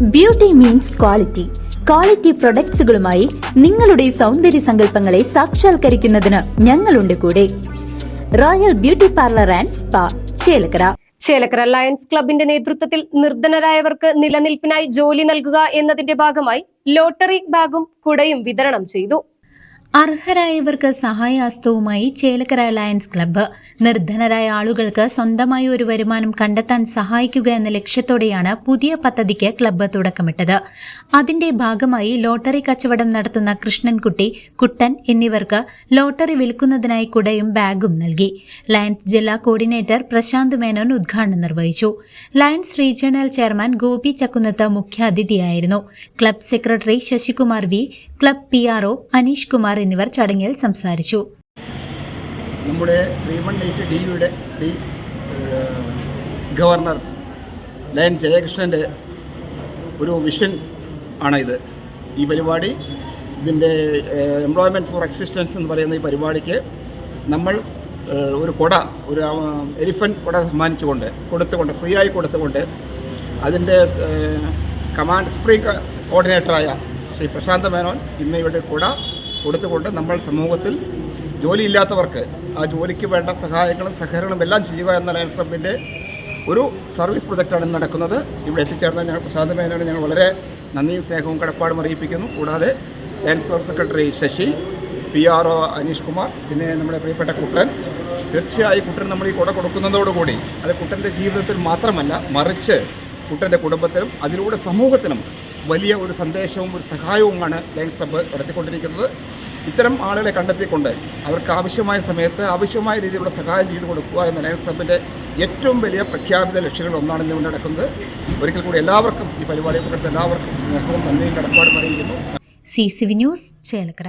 Beauty means quality quality പ്രൊഡക്ട്സുകളുമായി നിങ്ങളുടെ സൗന്ദര്യ സങ്കല്പങ്ങളെ സാക്ഷാത്കരിക്കുന്നതിന് ഞങ്ങളുണ്ട് കൂടെ. Royal beauty parlour and spa Chelakkara. Chelakkara lions ക്ലബിന്റെ നേതൃത്വത്തിൽ നിർധനരായവർക്ക് നിലനിൽപ്പിനായി ജോലി നൽകുക എന്നതിന്റെ ഭാഗമായി ലോട്ടറി ബാഗും കുടയും വിതരണം ചെയ്തു. അർഹരായവർക്ക് സഹായഹസ്തവുമായി ചേലക്കര ലയൺസ് ക്ലബ്ബ് നിർധനരായ ആളുകൾക്ക് സ്വന്തമായി ഒരു വരുമാനം കണ്ടെത്താൻ സഹായിക്കുക എന്ന ലക്ഷ്യത്തോടെയാണ് പുതിയ പദ്ധതിക്ക് ക്ലബ്ബ് തുടക്കമിട്ടത്. അതിന്റെ ഭാഗമായി ലോട്ടറി കച്ചവടം നടത്തുന്ന കൃഷ്ണൻകുട്ടി കുട്ടൻ എന്നിവർക്ക് ലോട്ടറി വിൽക്കുന്നതിനായി കുടയും ബാഗും നൽകി. ലയൺസ് ജില്ലാ കോർഡിനേറ്റർ പ്രശാന്ത് മേനോൻ ഉദ്ഘാടനം നിർവഹിച്ചു. Lions regional chairman Gopi Chakkunnath മുഖ്യാതിഥിയായിരുന്നു. Club secretary Sasikumar V club P R O Aneesh Kumar എന്നിവർ ചടങ്ങിൽ സംസാരിച്ചു. നമ്മുടെ ത്രീ വൺ എയ്റ്റ് ഡിയുടെ ഡി ഗവർണർ ലയൻ ജയകൃഷ്ണന്റെ ഒരു വിഷൻ ആണ് ഇത് ഈ പരിപാടി ഇതിന്റെ എംപ്ലോയ്മെന്റ് ഫോർ എക്സിസ്റ്റൻസ് എന്ന് പറയുന്ന ഈ പരിപാടിക്ക് നമ്മൾ ഒരു കൊട ഒരു എലിഫൻ കൊട സമ്മാനിച്ചുകൊണ്ട് കൊടുത്തുകൊണ്ട് ഫ്രീ ആയി കൊടുത്തുകൊണ്ട് അതിന്റെ കമാൻഡ് സ്പ്രീ കോർഡിനേറ്ററായ ശ്രീ പ്രശാന്ത മേനോൻ ഇന്ന് ഇവിടെ കൂടെ കൊടുത്തുകൊണ്ട് നമ്മൾ സമൂഹത്തിൽ ജോലിയില്ലാത്തവർക്ക് ആ ജോലിക്ക് വേണ്ട സഹായങ്ങളും സഹകരണങ്ങളും എല്ലാം ചെയ്യുക എന്ന ലയൻസ് ക്ലബിന്റെ ഒരു സർവീസ് പ്രൊജക്റ്റാണ് ഇന്ന് നടക്കുന്നത്. ഇവിടെ എത്തിച്ചേർന്ന ഞങ്ങൾ പ്രശാന്ത മേനോട് ഞങ്ങൾ വളരെ നന്ദിയും സ്നേഹവും കടപ്പാടും അറിയിപ്പിക്കുന്നു. കൂടാതെ lions club secretary Sasi P R O Aneesh Kumar പിന്നെ നമ്മുടെ പ്രിയപ്പെട്ട കുട്ടൻ. തീർച്ചയായും കുട്ടൻ നമ്മൾ ഈ കുട കൊടുക്കുന്നതോടുകൂടി അത് കുട്ടന്റെ ജീവിതത്തിൽ മാത്രമല്ല മറിച്ച് കുട്ടന്റെ കുടുംബത്തിനും അതിലൂടെ സമൂഹത്തിനും വലിയ ഒരു സന്ദേശവും ഒരു സഹായവുമാണ് ലയൺസ് ക്ലബ്ബ് നടത്തിക്കൊണ്ടിരിക്കുന്നത്. ഇത്തരം ആളുകളെ കണ്ടെത്തിക്കൊണ്ട് അവർക്ക് ആവശ്യമായ സമയത്ത് ആവശ്യമായ രീതിയിലുള്ള സഹായം ചെയ്തു കൊടുക്കുക എന്ന ലയൺസ് ക്ലബിന്റെ ഏറ്റവും വലിയ പ്രഖ്യാപിത ലക്ഷ്യങ്ങൾ ഒന്നാണ് ഇന്ന് കൊണ്ട് നടക്കുന്നത്. ഒരിക്കൽ കൂടി എല്ലാവർക്കും ഈ പങ്കെടുത്ത എല്ലാവർക്കും സ്നേഹവും നന്ദിയും കടപ്പാടും അറിയിക്കുന്നു. C C V news Chelakkara.